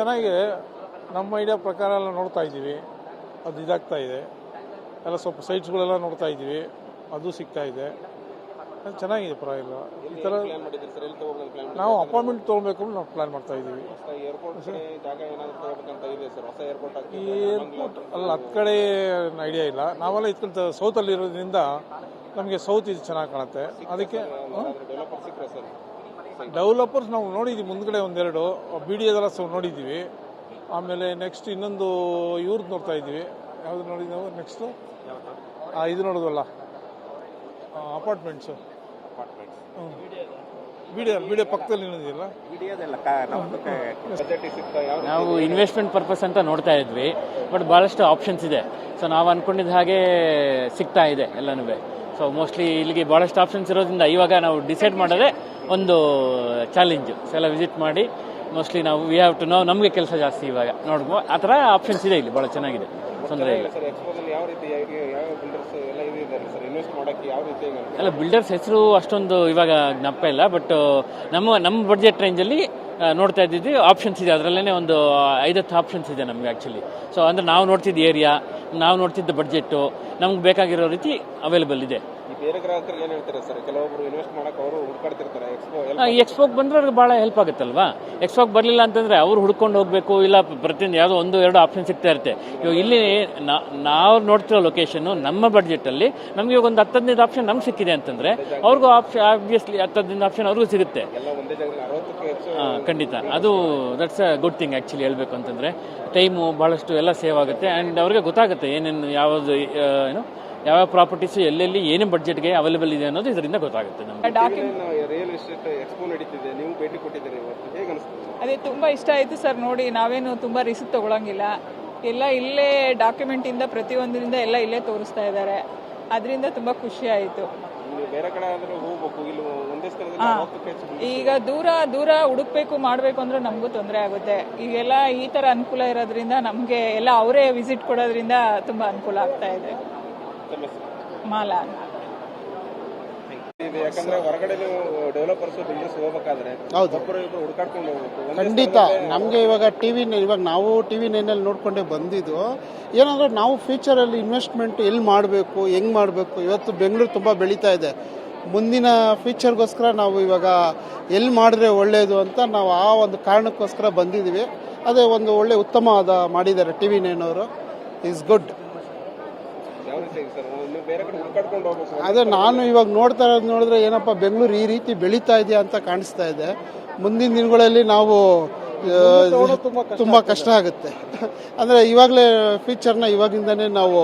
ಚೆನ್ನಾಗಿದೆ. ನಮ್ಮ ಐಡಿಯಾ ಪ್ರಕಾರ ಎಲ್ಲ ನೋಡ್ತಾ ಇದ್ದೀವಿ. ಅದು ಇದಾಗ್ತಾ ಇದೆ. ಎಲ್ಲ ಸ್ವಲ್ಪ ಸೈಟ್ಸ್ಗಳೆಲ್ಲ ನೋಡ್ತಾ ಇದ್ದೀವಿ. ಅದು ಸಿಗ್ತಾ ಇದೆ. ಚೆನ್ನಾಗಿದೆ ಪರವಾಗಿಲ್ಲ ಈ ಥರ ನಾವು ಅಪಾಯಿಂಟ್ಮೆಂಟ್ ತೊಗೊಬೇಕು ನಾವು ಪ್ಲ್ಯಾನ್ ಮಾಡ್ತಾ ಇದ್ದೀವಿ. ಈ ಏರ್ಪೋರ್ಟ್ ಅಲ್ಲ ಹತ್ತು ಕಡೆ ಐಡಿಯಾ ಇಲ್ಲ. ನಾವೆಲ್ಲ ಇದ್ಕಂತ ಸೌತಲ್ಲಿ ಇರೋದ್ರಿಂದ ನಮಗೆ ಸೌತ್ ಇದು ಚೆನ್ನಾಗಿ ಕಾಣುತ್ತೆ. ಅದಕ್ಕೆ ಡೆವಲಪರ್ಸ್ ನಾವು ನೋಡಿದ್ದೀವಿ ಮುಂದ್ಗಡೆ ಒಂದೆರಡು ಬಿ ಡಿ ಎದೆಲ್ಲ ಸಹ ನೋಡಿದ್ದೀವಿ ಆಮೇಲೆ ನೆಕ್ಸ್ಟ್ ಇನ್ನೊಂದು ಇವ್ರದ್ದು ನೋಡ್ತಾ ಇದ್ದೀವಿ. ಯಾವ್ದು ನೋಡಿದ್ವಿ ನಾವು? ನೆಕ್ಸ್ಟು ಇದು ನೋಡೋದಲ್ಲ. Apartments apartments B D B D ಪಕ್ಕದಲ್ಲಿ ಇನ್ನೊಂದಿಲ್ಲ ವಿಡಿಯೋದೆಲ್ಲ ಬಜೆಟ್ ಸಿಗ್ತಾ ಯಾವ ನಾವು ಇನ್ವೆಸ್ಟ್ಮೆಂಟ್ ಪರ್ಪಸ್ ಅಂತ ನೋಡ್ತಾ ಇದ್ವಿ ಬಟ್ ಭಾಳಷ್ಟು ಆಪ್ಷನ್ಸ್ ಇದೆ. ಸೊ ನಾವು ಅಂದ್ಕೊಂಡಿದ್ದ ಹಾಗೆ ಸಿಗ್ತಾ ಇದೆ ಎಲ್ಲನೂ. ಸೊ ಮೋಸ್ಟ್ಲಿ ಇಲ್ಲಿಗೆ ಭಾಳಷ್ಟು ಆಪ್ಷನ್ಸ್ ಇರೋದ್ರಿಂದ ಇವಾಗ ನಾವು ಡಿಸೈಡ್ ಮಾಡೋದೇ ಒಂದು ಚಾಲೆಂಜು ಸೊ ಎಲ್ಲ ವಿಸಿಟ್ ಮಾಡಿ ಮೋಸ್ಟ್ಲಿ ನಾವು ವಿ ಹ್ಯಾವ್ ಟು ನೋ ನಮಗೆ ಕೆಲಸ ಜಾಸ್ತಿ ಇವಾಗ. ನೋಡ್ಬೋ ಆ ಥರ ಆಪ್ಷನ್ಸ್ ಇದೆ ಇಲ್ಲಿ ಭಾಳ ಚೆನ್ನಾಗಿದೆ. ತೊಂದರೆ ಇಲ್ಲ ಸರ್ ಎಕ್ಸ್ಪೋದಲ್ಲಿ ಯಾವ ರೀತಿ ಯಾವ ಯಾವ ಬಿಲ್ಡರ್ಸ್ ಎಲ್ಲ ಇದ್ದಾರೆ ಸರ್? ಇನ್ವೆಸ್ಟ್ ಮಾಡೋಕ್ಕೆ ಯಾವ ರೀತಿ ಹೆಂಗೆ ಬಿಲ್ಡರ್ಸ್ ಹೆಸರು ಅಷ್ಟೊಂದು ಇವಾಗ ಜ್ಞಾಪಕ ಇಲ್ಲ ಬಟ್ ನಮ್ಮ ನಮ್ಮ ಬಡ್ಜೆಟ್ ರೇಂಜಲ್ಲಿ ನೋಡ್ತಾ ಇದ್ದಿದ್ವಿ ಆಪ್ಷನ್ಸ್ ಇದೆ. ಅದರಲ್ಲೇ ಒಂದು ಐದತ್ತು ಆಪ್ಷನ್ಸ್ ಇದೆ ನಮಗೆ ಆ್ಯಕ್ಚುಲಿ ಸೊ ಅಂದರೆ ನಾವು ನೋಡ್ತಿದ್ದ ಏರಿಯಾ ನಾವು ನೋಡ್ತಿದ್ದ ಬಡ್ಜೆಟ್ಟು ನಮ್ಗೆ ಬೇಕಾಗಿರೋ ರೀತಿ ಅವೈಲೇಬಲ್ ಇದೆ. ಎಕ್ಸ್ಪೋಕ್ ಬೇರೆ ಗ್ರಾಹಕರಿಗೆ ಏನು ಹೇಳ್ತಾರೆ ಸರ್? ಕೆಲವೊಬ್ರು ಇನ್ವೆಸ್ಟ್ ಮಾಡಕ್ಕೆ ಅವರು ಹುಡುಕಾಡ್ತಿರ್ತಾರೆ. ಎಕ್ಸ್ಪೋ ಈ ಎಕ್ಸ್ಪೋಗೆ ಬಂದ್ರೆ ಅವ್ರಿಗೆ ಭಾಳ ಹೆಲ್ಪ್ ಆಗುತ್ತಲ್ವಾ? ಎಕ್ಸ್ಪೋಗೆ ಬರಲಿಲ್ಲ ಅಂತಂದರೆ ಅವ್ರು ಹುಡ್ಕೊಂಡು ಹೋಗಬೇಕು ಇಲ್ಲ ಪ್ರತಿಯೊಂದು ಯಾವುದೋ ಒಂದು ಎರಡು ಆಪ್ಷನ್ ಸಿಗ್ತಾ ಇರುತ್ತೆ. ಇವಾಗ ಇಲ್ಲಿ ನಾವು ನೋಡ್ತಿರೋ ಲೊಕೇಶನ್ನು ನಮ್ಮ ಬಡ್ಜೆಟಲ್ಲಿ ನಮಗೆ ಇವಾಗ ಒಂದು ಹತ್ತು ಹದಿನೈದು ಆಪ್ಷನ್ ನಮ್ಗೆ ಸಿಕ್ಕಿದೆ ಅಂತಂದ್ರೆ ಅವ್ರಿಗೂ ಆಪ್ಷನ್ ಆಬ್ವಿಯಸ್ಲಿ ಹತ್ತು ಹದಿನೈದು ಆಪ್ಷನ್ ಅವ್ರಿಗೂ ಸಿಗುತ್ತೆ. ಎಲ್ಲ ಒಂದೇ ಜಾಗದಲ್ಲಿ ಅರವತ್ತಕ್ಕೆ ಹೆಚ್ಚು ಖಂಡಿತ. ಅದು that's a good thing actually ಹೇಳಬೇಕು ಅಂತಂದ್ರೆ. ಟೈಮು ಭಾಳಷ್ಟು ಎಲ್ಲ ಸೇವ್ ಆಗುತ್ತೆ ಆ್ಯಂಡ್ ಅವ್ರಿಗೆ ಗೊತ್ತಾಗುತ್ತೆ ಏನೇನು ಯಾವುದು ಏನು ಯಾವ ಪ್ರಾಪರ್ಟೀಸ್ ಎಲ್ಲೆಲ್ಲಿ ಏನು ಬಡ್ಜೆಟ್ಗೆ ಅವೈಲೇಬಲ್ ಇದೆ ಅನ್ನೋದು ಇದರಿಂದ ಗೊತ್ತಾಗುತ್ತೆ ನಮಗೆ. ರಿಯಲ್ ಎಸ್ಟೇಟ್ ಎಕ್ಸ್ಪೋ ನಡೀತಿದೆ. ನೀವು ಭೇಟಿ ಕೊಟ್ಟಿದ್ದೀರಿ ಇವತ್ತು. ಹೇಗೆ ಅನಿಸ್ತದೆ ಅದೇ ತುಂಬಾ ಇಷ್ಟ ಆಯಿತು ಸರ್ ನೋಡಿ. ನಾವೇನು ತುಂಬ ರಿಸ್ಕ್ ತಗೊಳಂಗಿಲ್ಲ. ಎಲ್ಲ ಇಲ್ಲೇ ಡಾಕ್ಯುಮೆಂಟಿಂದ ಪ್ರತಿಯೊಂದರಿಂದ ಎಲ್ಲ ಇಲ್ಲೇ ತೋರಿಸ್ತಾ ಇದ್ದಾರೆ. ಅದರಿಂದ ತುಂಬಾ ಖುಷಿ ಆಯಿತು. ಈಗ ದೂರ ದೂರ ಹುಡುಕ್ಬೇಕು ಮಾಡಬೇಕು ಅಂದ್ರೆ ನಮಗೂ ತೊಂದರೆ ಆಗುತ್ತೆ. ಈಗೆಲ್ಲ ಈ ತರ ಅನುಕೂಲ ಇರೋದ್ರಿಂದ ನಮಗೆ ಎಲ್ಲ ಅವರೇ ವಿಸಿಟ್ ಕೊಡೋದ್ರಿಂದ ತುಂಬ ಅನುಕೂಲ ಆಗ್ತಾ ಇದೆ. ಮಾಲಾ ಯಾಕಂದ್ರೆ ಹೊರಗಡೆ ನೀವು ಡೆವಲಪರ್ಸ್ ಬಿಲ್ಡರ್ಸ್ ಹೋಗ್ಬೇಕಾದ್ರೆ ಹೌದು. ಒಬ್ಬರು ಹುಡುಕಾಡ್ಕೊಂಡು ಹೋಗ್ಬೇಕು. ಖಂಡಿತ. ನಮಗೆ ಇವಾಗ ಟಿವಿ ಇವಾಗ ನಾವು ಟಿವಿ ನೈನಲ್ಲಿ ನೋಡ್ಕೊಂಡೆ ಬಂದಿದ್ದು ಏನಂದ್ರೆ ನಾವು ಫ್ಯೂಚರಲ್ಲಿ ಇನ್ವೆಸ್ಟ್ಮೆಂಟ್ ಎಲ್ಲಿ ಮಾಡಬೇಕು ಹೆಂಗ್ ಮಾಡಬೇಕು? ಇವತ್ತು ಬೆಂಗಳೂರು ತುಂಬ ಬೆಳೀತಾ ಇದೆ. ಮುಂದಿನ ಫ್ಯೂಚರ್ಗೋಸ್ಕರ ನಾವು ಇವಾಗ ಎಲ್ಲಿ ಮಾಡಿದ್ರೆ ಒಳ್ಳೆಯದು ಅಂತ ನಾವು ಆ ಒಂದು ಕಾರಣಕ್ಕೋಸ್ಕರ ಬಂದಿದ್ದೀವಿ. ಅದೇ ಒಂದು ಒಳ್ಳೆ ಉತ್ತಮವಾದ ಮಾಡಿದ್ದಾರೆ. ಟಿ ವಿ ನೈನವರು ಅವರು ಈಸ್ ಗುಡ್ ಯಾವ ರೀತಿ ಸರ್ ನೀವು ಬೇರೆ ಕಡೆ ಹುಡುಕಾಡ್ಕೊಂಡು ಹೋಗ್ಬೇಕು ಅದೇ ನಾನು ಇವಾಗ ನೋಡ್ತಾ ಇರೋದು ನೋಡಿದ್ರೆ ಏನಪ್ಪ ಬೆಂಗಳೂರು ಈ ರೀತಿ ಬೆಳೀತಾ ಇದೆಯಾ ಅಂತ ಕಾಣಿಸ್ತಾ ಇದೆ. ಮುಂದಿನ ದಿನಗಳಲ್ಲಿ ನಾವು ತುಂಬಾ ತುಂಬ ಕಷ್ಟ ಆಗುತ್ತೆ. ಅಂದರೆ ಇವಾಗಲೇ ಫ್ಯೂಚರ್ನ ಇವಾಗಿಂದನೇ ನಾವು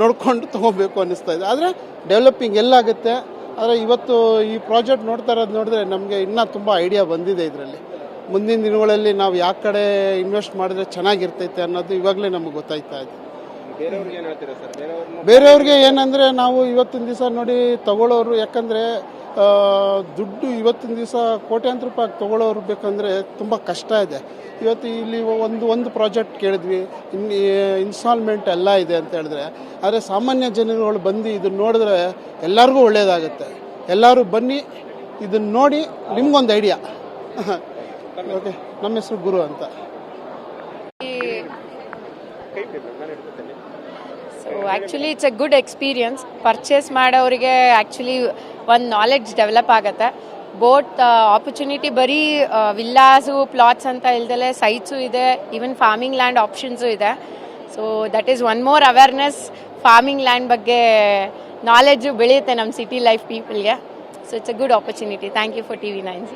ನೋಡ್ಕೊಂಡು ತಗೋಬೇಕು ಅನ್ನಿಸ್ತಾ ಇದೆ. ಆದರೆ ಡೆವಲಪಿಂಗ್ ಎಲ್ಲಾಗುತ್ತೆ. ಆದರೆ ಇವತ್ತು ಈ ಪ್ರಾಜೆಕ್ಟ್ ನೋಡ್ತಾ ಇರೋದು ನೋಡಿದ್ರೆ ನಮಗೆ ಇನ್ನೂ ತುಂಬ ಐಡಿಯಾ ಬಂದಿದೆ ಇದರಲ್ಲಿ. ಮುಂದಿನ ದಿನಗಳಲ್ಲಿ ನಾವು ಯಾವ ಕಡೆ ಇನ್ವೆಸ್ಟ್ ಮಾಡಿದ್ರೆ ಚೆನ್ನಾಗಿರ್ತೈತೆ ಅನ್ನೋದು ಇವಾಗಲೇ ನಮಗೆ ಗೊತ್ತಾಯ್ತಾ ಇದೆ. ಬೇರೆಯವ್ರಿಗೆ ಏನಂದ್ರೆ ನಾವು ಇವತ್ತಿನ ದಿವಸ ನೋಡಿ ತಗೊಳ್ಳೋರು ಯಾಕಂದ್ರೆ ದುಡ್ಡು ಇವತ್ತಿನ ದಿವಸ ಕೋಟ್ಯಾಂತರ ರೂಪಾಯಿ ತಗೊಳ್ಳೋರು ಬೇಕಂದ್ರೆ ತುಂಬ ಕಷ್ಟ ಇದೆ. ಇವತ್ತು ಇಲ್ಲಿ ಒಂದು ಒಂದು ಪ್ರಾಜೆಕ್ಟ್ ಕೇಳಿದ್ವಿ ಇನ್ ಇನ್ಸ್ಟಾಲ್ಮೆಂಟ್ ಎಲ್ಲ ಇದೆ ಅಂತ ಹೇಳಿದ್ರೆ ಆದರೆ ಸಾಮಾನ್ಯ ಜನರುಗಳು ಬಂದು ಇದನ್ನ ನೋಡಿದ್ರೆ ಎಲ್ಲರಿಗೂ ಒಳ್ಳೆಯದಾಗುತ್ತೆ ಎಲ್ಲರೂ ಬನ್ನಿ ಇದನ್ನ ನೋಡಿ ನಿಮ್ಗೊಂದು ಐಡಿಯಾ. ಓಕೆ ನಮ್ಮ ಹೆಸರು ಗುರು ಅಂತ. So actually it's a good experience purchase ಮಾಡೋರಿಗೆ ಆ್ಯಕ್ಚುಲಿ ಒಂದು ನಾಲೆಡ್ಜ್ ಡೆವಲಪ್ ಆಗುತ್ತೆ. ಬೋಟ್ ಆಪರ್ಚುನಿಟಿ ಬರೀ ವಿಲ್ಲಾಸು ಪ್ಲಾಟ್ಸ್ ಅಂತ ಇಲ್ದಲೆ ಸೈಟ್ಸು ಇದೆ ಈವನ್ ಫಾರ್ಮಿಂಗ್ ಲ್ಯಾಂಡ್ ಆಪ್ಷನ್ಸು ಇದೆ. So that is one more awareness farming land ಬಗ್ಗೆ ನಾಲೆಡ್ಜು ಬೆಳೆಯುತ್ತೆ ನಮ್ಮ city life ಪೀಪಲ್ಗೆ so it's a good opportunity thank you for T V nine